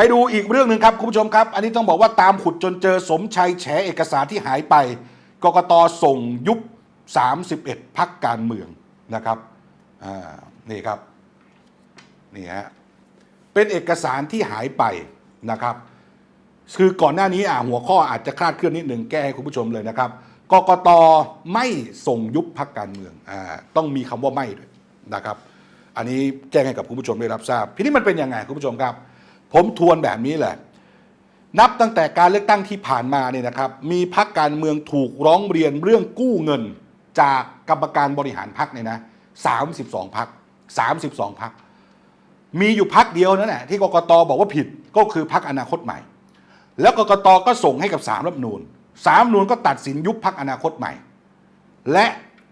ไปดูอีกเรื่องหนึ่งครับ คุณผู้ชมครับ อันนี้ต้องบอกว่าตามขุดจนเจอสมชัยแฉเอกสารที่หายไปกกตส่งยุบ 31 พักการเมืองนะครับอ่านี่ครับนี่ฮะเป็นเอกสารที่หายไปนะครับ คือก่อนหน้านี้อะหัวข้ออาจจะคลาดเคลื่อนนิดหนึ่งแก้ให้คุณผู้ชมเลยนะครับกกตไม่ส่งยุบพักการเมืองอ่าต้องมีคำว่าไม่ด้วยนะครับ อันนี้แจ้งให้กับคุณผู้ชมได้รับทราบทีนี้มันเป็นยังไงคุณผู้ชมครับ ผมทวนแบบนี้แหละนับตั้งแต่การเลือกตั้งที่ผ่านมาเนี่ยนะครับมีพักการเมืองถูกร้องเรียนเรื่องกู้เงิน จากกรรมการบริหารพักเนี่ยนะ32พัก32พัก มีอยู่พักเดียวนั่นแหละที่กกตบอกว่าผิดก็คือพักอนาคตใหม่ แล้วกกตก็ส่งให้กับสามรัฐมนูนสามรัฐมนูนก็ตัดสินยุบพักอนาคตใหม่ และ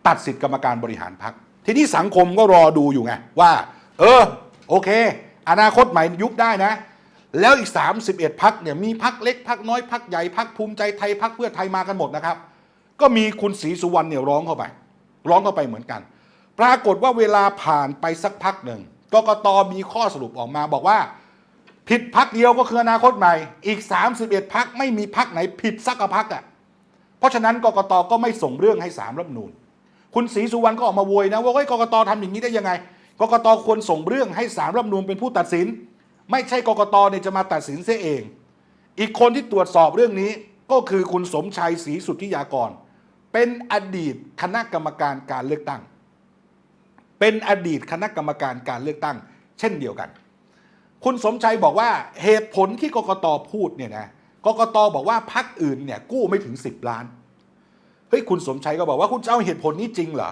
ตัดสิทธิกรรมการบริหารพักทีนี้สังคมก็รอดูอยู่ไงว่า เออโอเค อนาคตใหม่ยุบได้นะ แล้วอีก 31 พักเนี่ยมีพักเล็กพักน้อยพักใหญ่พักภูมิใจไทยพักเพื่อไทยมากันหมดนะครับ ก็มีคุณศรีสุวรรณเนี่ยร้องเข้าไป ร้องเข้าไปเหมือนกัน ปรากฏว่าเวลาผ่านไปสักพักหนึ่งกกตมีข้อสรุปออกมาบอกว่า ผิดพักเดียวก็คืออนาคตใหม่ อีก 31 พักไม่มีพักไหนผิดสักพักอะเพราะฉะนั้นกกตก็ไม่ส่งเรื่องให้สามรัฐนูนคุณศรีสุวรรณก็ออกมาโวยนะว่าเฮ้ยกกตทำอย่างนี้ได้ยังไงกกตควรส่งเรื่องให้สามรัฐนูนเป็นผู้ตัดสิน ไม่ใช่กกตเนี่ยจะมาตัดสินเสียเอง อีกคนที่ตรวจสอบเรื่องนี้ก็คือคุณสมชัยศรีสุทธิยากร เป็นอดีตคณะกรรมการการเลือกตั้ง เป็นอดีตคณะกรรมการการเลือกตั้ง เช่นเดียวกัน คุณสมชัยบอกว่าเหตุผลที่กกตพูดเนี่ยนะกกตบอกว่าพักอื่นเนี่ยกู้ไม่ถึง 10 ล้านเฮ้ยคุณสมชัยก็บอกว่าคุณจะเอาเหตุผลนี้จริงเหรอ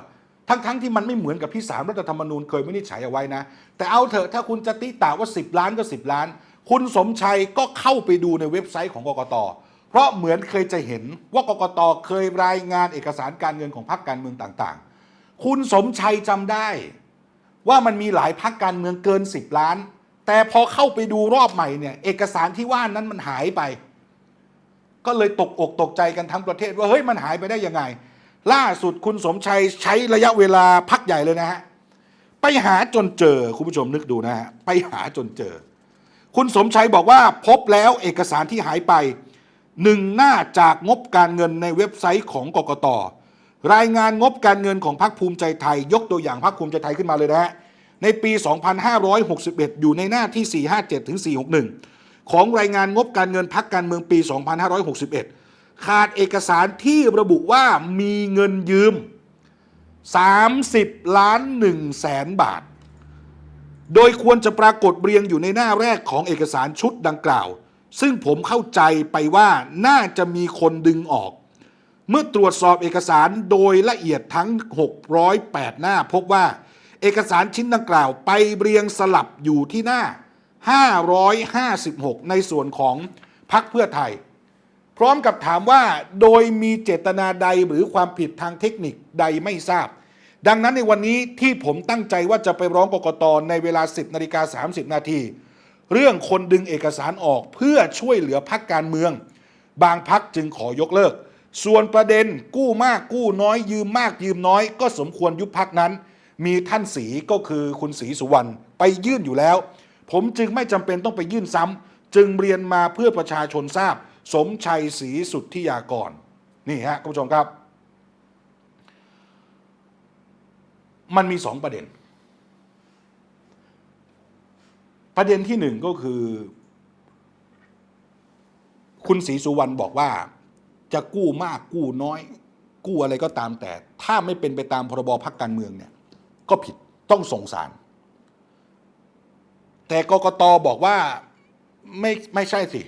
ทั้งๆทที่มันไม่เหมือนกับที่สามรัฐธรรมนูญเคยวินิจฉัยเอาไว้นะ แต่เอาเถอะถ้าคุณจะติต่าว่า 10 ล้านก็ 10 ล้าน คุณสมชัยก็เข้าไปดูในเว็บไซต์ของกกต เพราะเหมือนเคยจะเห็นว่ากกตเคยรายงานเอกสารการเงินของพรรคการเมืองต่างๆ คุณสมชัยจำได้ว่ามันมีหลายพักการเมืองเกิน 10 ล้าน แต่พอเข้าไปดูรอบใหม่เนี่ยเอกสารที่ว่านั้นมันหายไป ก็เลยตกอกตกใจกันทั้งประเทศว่าเฮ้ยมันหายไปได้ยังไง ล่าสุดคุณสมชัยใช้ระยะเวลาพักใหญ่เลยนะฮะไปหาจนเจอคุณผู้ชมนึกดูนะฮะไปหาจนเจอ คุณสมชัยบอกว่าพบแล้วเอกสารที่หายไปหนึ่งหน้าจากงบการเงินในเว็บไซต์ของกกตรายงานงบการเงินของพรรคภูมิใจไทย ยกตัวอย่างพรรคภูมิใจไทยขึ้นมาเลยนะฮะในปี 2561 อยู่ในหน้าที่ 457ถึง461 ของรายงานงบการเงินพรรคการเมืองปี 2561 ขาดเอกสารที่ระบุว่ามีเงินยืม 30 ล้าน1แสนบาท โดยควรจะปรากฏเรียงอยู่ในหน้าแรกของเอกสารชุดดังกล่าว ซึ่งผมเข้าใจไปว่าน่าจะมีคนดึงออก เมื่อตรวจสอบเอกสารโดยละเอียดทั้ง 608 หน้าพบว่า เอกสารชิ้นดังกล่าวไปเรียงสลับอยู่ที่หน้า 556 ในส่วนของพักเพื่อไทย พร้อมกับถามว่าโดยมีเจตนาใดหรือความผิดทางเทคนิคใดไม่ทราบ ดังนั้นในวันนี้ที่ผมตั้งใจว่าจะไปร้องกกตในเวลา 10นาฬิกา30 นาที เรื่องคนดึงเอกสารออกเพื่อช่วยเหลือพักการเมือง บางพักจึงขอยกเลิก ส่วนประเด็นกู้มากกู้น้อยยืมมากยืมน้อย ก็สมควรยุบพักนั้น มีท่านสีก็คือคุณศรีสุวรรณไปยื่นอยู่แล้ว ผมจึงไม่จำเป็นต้องไปยื่นซ้ำจึงเรียนมาเพื่อประชาชนทราบ สมชัยศรีสุทธิยากร นี่ฮะคุณผู้ชมครับ มันมีสองประเด็น ประเด็นที่หนึ่งก็คือ คุณศรีสุวรรณบอกว่า จะกู้มากกู้น้อย กู้อะไรก็ตามแต่ ถ้าไม่เป็นไปตามพรบพักการเมืองเนี่ย ก็ผิดต้องส่งสารแต่กกตบอกว่าไม่ไม่ใช่สิ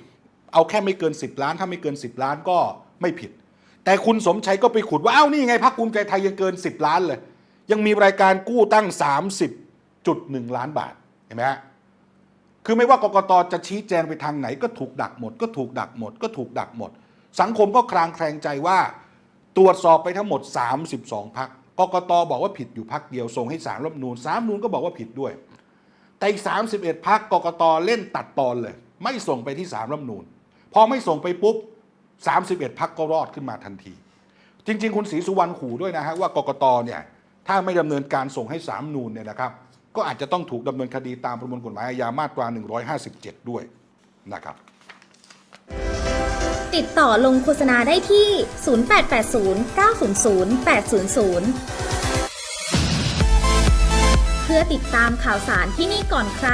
เอาแค่ไม่เกิน 10 ล้าน ถ้าไม่เกิน 10 ล้านก็ไม่ผิด แต่คุณสมชัยก็ไปขุดว่าอ้าวนี่ไงพักภูมิใจไทยยังเกิน 10 ล้านเลย ยังมีรายการกู้ตั้ง 30.1 ล้านบาทเห็นไหมฮะคือไม่ว่ากกตจะชี้แจงไปทางไหนก็ถูกดักหมด ก็ถูกดักหมด ก็ถูกดักหมด สังคมก็คลางแคลงใจว่า ตรวจสอบไปทั้งหมด 32พักกกตบอกว่าผิดอยู่พักเดียวส่งให้สารรัฐมนูนสารรัฐมนูนก็บอกว่าผิดด้วย แต่อีก31พักกกตเล่นตัดตอนเลย ไม่ส่งไปที่สารรัฐมนูน พอไม่ส่งไปปุ๊บ 31 พักก็รอดขึ้นมาทันที จริง ๆ คุณศรีสุวรรณขู่ด้วยนะฮะว่ากกตเนี่ยถ้าไม่ดำเนินการส่งให้สามนูนเนี่ยนะครับ ก็อาจจะต้องถูกดำเนินคดีตามประมวลกฎหมายอาญามาตรา 157 ด้วยนะครับ ติดต่อลงโฆษณาได้ที่ 0880 900 800 เพื่อติดตามข่าวสารที่นี่ก่อนใคร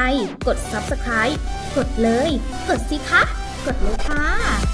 กด subscribe กดเลย กดสิคะ กดเลยค่ะ